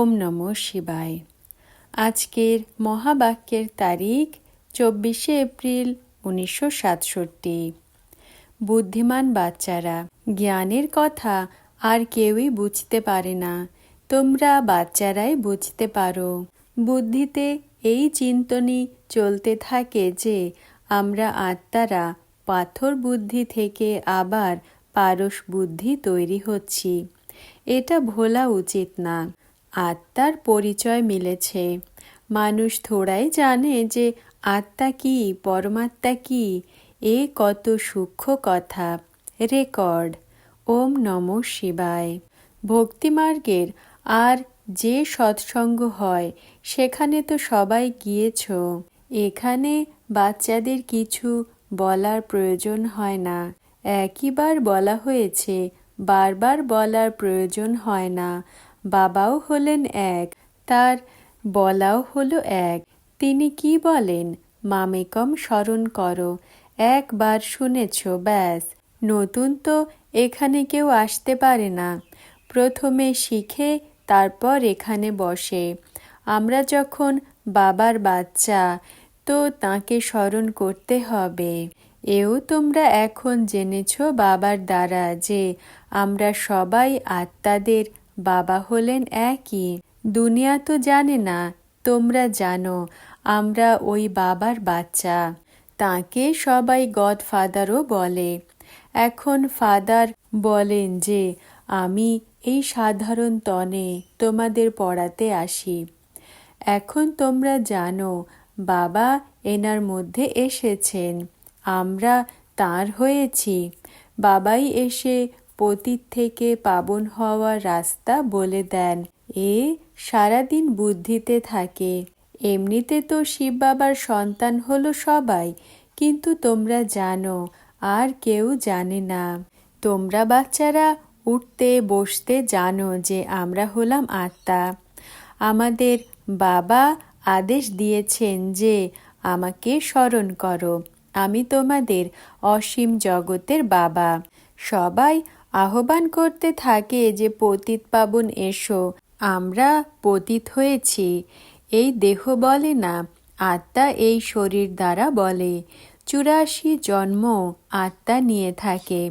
ওম নম শিবায়। আজকের মহাবাক্যের তারিখ চব্বিশে এপ্রিল উনিশশো সাতষট্টি। বুদ্ধিমান বাচ্চারা, জ্ঞানের কথা আর কেউই বুঝতে পারে না। তোমরা বাচ্চারাই বুঝতে পারো। বুদ্ধিতে এই চিন্তনই চলতে থাকে যে, আমরা আত্মারা পাথর বুদ্ধি থেকে আবার পারস বুদ্ধি তৈরি হচ্ছি। এটা ভোলা উচিত না। আত্মার পরিচয় মিলেছে। মানুষ থোড়াই জানে যে আত্মা কি, পরমাত্মা কি, এ কত সূক্ষ্ম কথা। রেকর্ড, ওম নম শিবায়। ভক্তিমার্গের আর যে সৎসঙ্গ হয়, সেখানে তো সবাই গিয়েছ। এখানে বাচ্চাদের কিছু বলার প্রয়োজন হয় না। একইবার বলা হয়েছে, বারবার বলার প্রয়োজন হয় না। বাবাও হলেন এক, তার বলাও হলো এক। তিনি কি বলেন? মামেকম স্মরণ করো, একবার শুনেছ, ব্যাস। নতুন তো এখানে কেউ আসতে পারে না। প্রথমে শিখে, তারপর এখানে বসে। আমরা যখন বাবার বাচ্চা, তো তাকে স্মরণ করতে হবে। এও তোমরা এখন জেনেছ বাবার দ্বারা যে আমরা সবাই আত্মাদের বাবা হলেন একই। দুনিয়া তো জানে না, তোমরা জানো, আমরা ওই বাবার বাচ্চা। তাকে সবাই গড ফাদারও বলে। এখন ফাদার বলেন যে, আমি এই সাধারণ তনে তোমাদের পড়াতে আসি। এখন তোমরা জানো, বাবা এনার মধ্যে এসেছেন। আমরা তার হয়েছি। বাবাই এসে পতীত থেকে পাবন হওয়ার রাস্তা বলে দেন। এ সারাদিন বুদ্ধিতে থাকে। এমনিতে তো শিব বাবার সন্তান হলো সবাই, কিন্তু তোমরা জানো, আর কেউ জানে না। তোমরা বাচ্চারা উঠতে, বসতে জানো যে আমরা হলাম আত্মা। আমাদের বাবা আদেশ দিয়েছেন যে আমাকে স্মরণ করো, আমি তোমাদের অসীম জগতের বাবা। সবাই আহ্বান করতে থাকে যে, পতিত পাবন, এসো, আমরা পতিত হয়েছি। এই দেহ বলে না, আত্মা এই শরীর দ্বারা বলে। চুরাশি জন্ম আত্মা নিয়ে থাকে।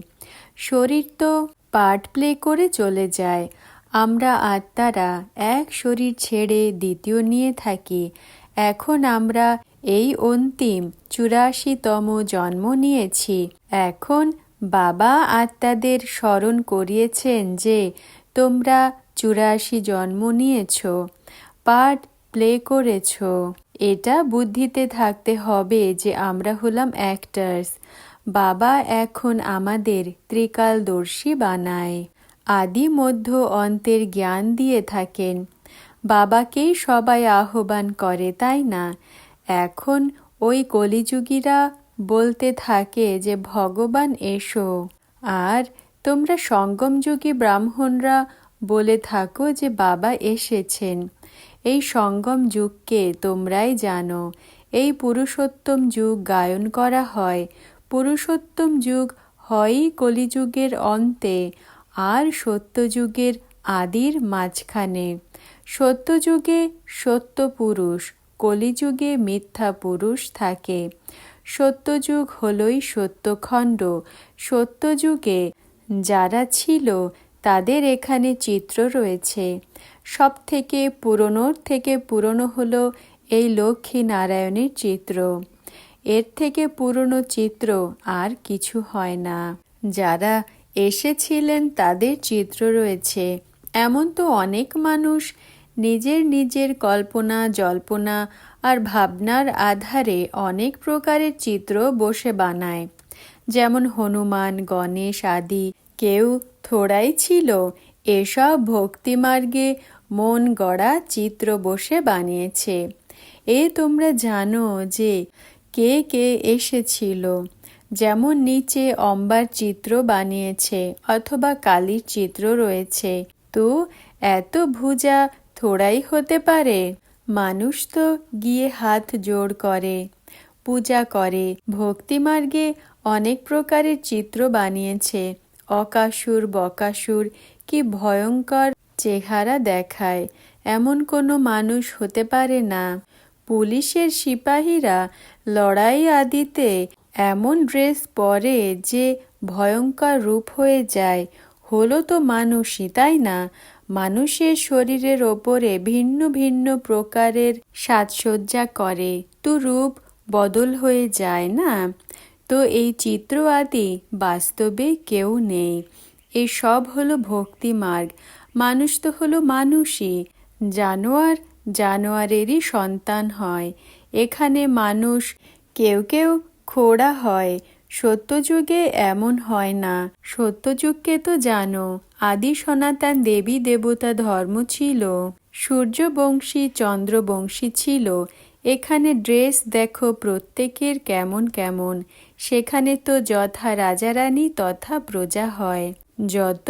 শরীর তো পার্ট প্লে করে চলে যায়। আমরা আত্মারা এক শরীর ছেড়ে দ্বিতীয় নিয়ে থাকি। এখন আমরা এই অন্তিম চুরাশিতম জন্ম নিয়েছি। এখন বাবা আত্মাদের স্মরণ করিয়েছেন যে তোমরা চুরাশি জন্ম নিয়েছ পার্ট প্লে করেছ। এটা বুদ্ধিতে থাকতে হবে যে আমরা হলাম অ্যাক্টার্স বাবা এখন আমাদের ত্রিকালদর্শী বানায়। আদি মধ্য অন্তের জ্ঞান দিয়ে থাকেন। বাবাকেই সবাই আহ্বান করে, তাই না? এখন ওই কলিযুগীরা বলতে থাকে যে, ভগবান এসো। আর তোমরা সঙ্গমযুগী ব্রাহ্মণরা বলে থাকো যে, বাবা এসেছেন। এই সঙ্গম যুগকে তোমরাই জানো। এই পুরুষোত্তম যুগ গায়ন করা হয়। পুরুষোত্তম যুগ হয়ই কলিযুগের অন্তে আর সত্যযুগের আদির মাঝখানে। সত্যযুগে সত্য পুরুষ কলিযুগে মিথ্যা পুরুষ থাকে। সত্যযুগ হলই সত্যখণ্ড। সত্যযুগে যারা ছিল, তাদের এখানে চিত্র রয়েছে। সব থেকে পুরনোর থেকে পুরনো হলো এই লক্ষ্মী নারায়ণের চিত্র। এর থেকে পুরনো চিত্র আর কিছু হয় না। যারা এসেছিলেন, তাদের চিত্র রয়েছে। এমন তো অনেক মানুষ নিজের নিজের কল্পনা, জল্পনা আর ভাবনার আধারে অনেক প্রকারের চিত্র বসে বানায়। যেমন হনুমান, গণেশ আদি কেউ থোড়াই ছিল, এসব ভক্তিমার্গে মন গড়া চিত্র বসে বানিয়েছে। এ তোমরা জানো যে কে কে এসেছিল, যেমন নিচে অম্বার চিত্র বানিয়েছে অথবা কালীর চিত্র রয়েছে। তো এত ভুজা থোড়াই হতে পারে। মানুষ তো গিয়ে হাত জোড় করে, পূজা করে ভক্তিমার্গে অনেক প্রকারের চিত্র বানিয়েছে। অকাসুর, বকাসুর কি ভয়ঙ্কর চেহারা দেখায়, এমন কোনো মানুষ হতে পারে না। পুলিশের সিপাহীরা লড়াই আদিতে এমন ড্রেস পরে যে ভয়ঙ্কর রূপ হয়ে যায়। হলো তো মানুষই, তাই না? মানুষের শরীরের ওপরে ভিন্ন ভিন্ন প্রকারের সাজসজ্জা করে। তো রূপ বদল হয়ে যায় না? তো এই চিত্র আদি বাস্তবে কেউ নেই। এই সব হলো ভক্তি মার্গ। মানুষ তো হলো মানুষই। জানোয়ার জানোয়ারেরই সন্তান হয়। এখানে মানুষ কেউ কেউ খোড়া হয়। সত্যযুগে এমন হয় না। সত্যযুগকে তো জানো, আদি সনাতন দেবী দেবতা ধর্ম ছিল। সূর্যবংশী, চন্দ্রবংশী ছিল। এখানে ড্রেস দেখো প্রত্যেকের কেমন কেমন। সেখানে তো যথা রাজারানী তথা প্রজা হয়। যত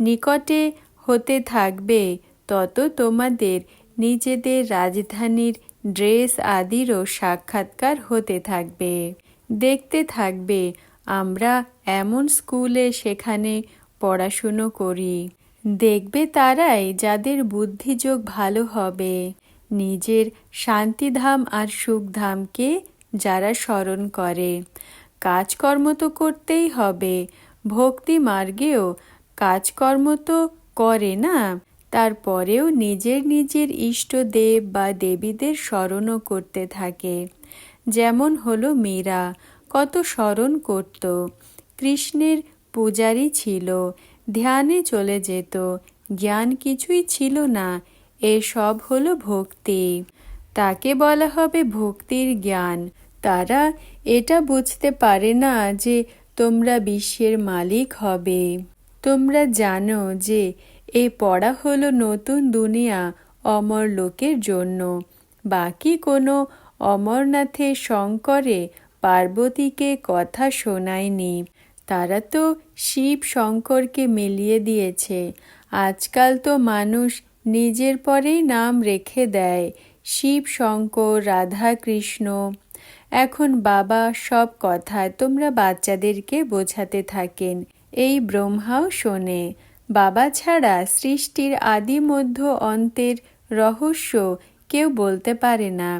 নিকটে হতে থাকবে, তত তোমাদের নিজেদের রাজধানীর ড্রেস আদিরও সাক্ষাৎকার হতে থাকবে। দেখতে থাকবে। আমরা এমন স্কুলে সেখানে পড়াশুনো করি। দেখবে তারাই যাদের বুদ্ধিযোগ ভালো হবে। নিজের শান্তিধাম আর সুখধামকে যারা স্মরণ করে। কাজকর্ম তো করতেই হবে। ভক্তি মার্গেও কাজকর্ম তো করে না। তারপরেও নিজের নিজের ইষ্ট দেব বা দেবীদের স্মরণও করতে থাকে। যেমন হলো মীরা, কত স্মরণ করত। কৃষ্ণের পূজারই ছিল, ধ্যানে চলে যেত, জ্ঞান কিছুই ছিল না এসব হলো ভক্তি। তাকে বলা হবে ভক্তির জ্ঞান। তারা এটা বুঝতে পারে না যে তোমরা বিশ্বের মালিক হবে। তোমরা জানো যে এ পড়া হলো নতুন দুনিয়া অমর লোকের জন্য। বাকি কোনো অমরনাথের শঙ্করে পার্বতীকে কথা শোনায়নি। তারা তো শিব শঙ্করকে মিলিয়ে দিয়েছে। আজকাল তো মানুষ নিজের পরেই নাম রেখে দেয়, শিব শঙ্কর, রাধা কৃষ্ণ। এখন বাবা সব কথা তোমরা বাচ্চাদেরকে বোঝাতে থাকেন, এই ব্রহ্মাও শোনে। বাবা ছাড়া সৃষ্টির আদি মধ্য অন্তের রহস্য কেউ বলতে পারে না।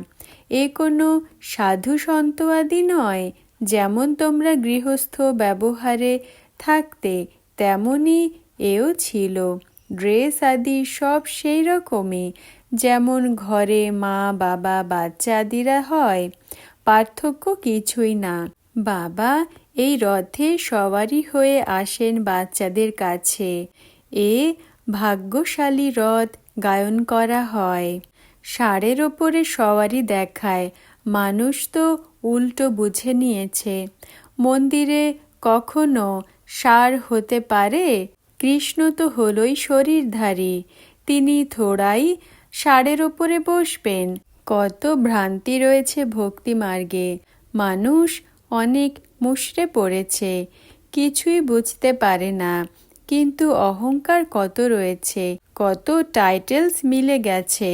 এ কোনো সাধু সন্ত আদি নয়, যেমন তোমরা গৃহস্থ ব্যবহারে থাকতে তেমনই এও ছিল। ড্রেস আদি সব সেই রকমই, যেমন ঘরে মা, বাবা, বাচ্চা আদিরা হয়, পার্থক্য কিছুই না। বাবা এই রথে সবারই হয়ে আসেন বাচ্চাদের কাছে। এ ভাগ্যশালী রথ গায়ন করা হয়। ষাঁড়ের ওপরে সওয়ারি দেখায়। মানুষ তো উল্টো বুঝে নিয়েছে। মন্দিরে কখনো সার হতে পারে? কৃষ্ণ তো হলই শরীরধারী। তিনি থোড়াই ষাঁড়ের ওপরে বসবেন। কত ভ্রান্তি রয়েছে ভক্তি মার্গে। মানুষ অনেক মুশড়ে পড়েছে। কিছুই বুঝতে পারে না। কিন্তু অহংকার কত রয়েছে? কত টাইটেলস মিলে গেছে।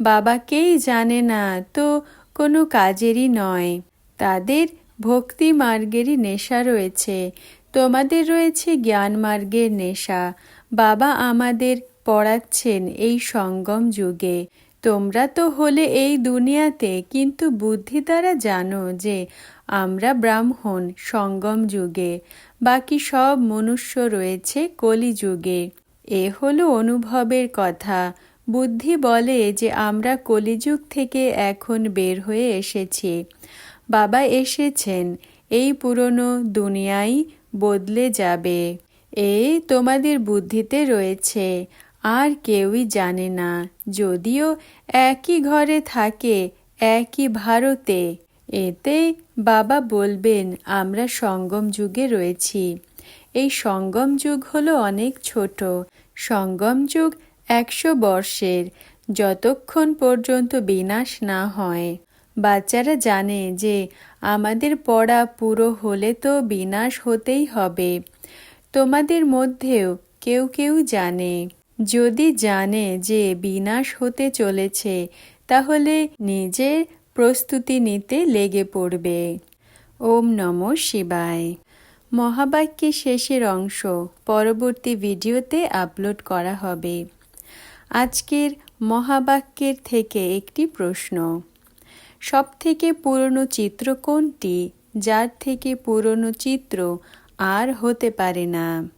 বাবাকেই জানে না, তো কোনো কাজেরই নয়। তাদের ভক্তি মার্গেরই নেশা রয়েছে। তোমাদের রয়েছে জ্ঞান মার্গের নেশা। বাবা আমাদের পড়াচ্ছেন এই সঙ্গম যুগে। তোমরা তো হলে এই দুনিয়াতে, কিন্তু বুদ্ধি দ্বারা জানো যে আমরা ব্রাহ্মণ সঙ্গম যুগে। বাকি সব মনুষ্য রয়েছে কলি যুগে এ হলো অনুভবের কথা। বুদ্ধি বলে যে আমরা কলিযুগ থেকে এখন বের হয়ে এসেছি। বাবা এসেছেন, এই পুরনো দুনিয়াই বদলে যাবে। এই তোমাদের বুদ্ধিতে রয়েছে, আর কেউই জানে না। যদিও একই ঘরে থাকে, একই ভারতে, এতে বাবা বলবেন, আমরা সঙ্গম যুগে রয়েছি। এই সঙ্গম যুগ হলো অনেক ছোট সঙ্গম যুগ একশো বর্ষের, যতক্ষণ পর্যন্ত বিনাশ না হয়। বাচ্চারা জানে যে আমাদের পড়া পুরো হলে তো বিনাশ হতেই হবে। তোমাদের মধ্যেও কেউ কেউ জানে। যদি জানে যে বিনাশ হতে চলেছে, তাহলে নিজের প্রস্তুতি নিতে লেগে পড়বে। ওম নম শিবায়। মহাবাক্যের শেষের অংশ পরবর্তী ভিডিওতে আপলোড করা হবে। আজকের মহাবাক্যের থেকে একটি প্রশ্ন। সবথেকে পুরনো চিত্র কোনটি? যার থেকে পুরনো চিত্র আর হতে পারে না।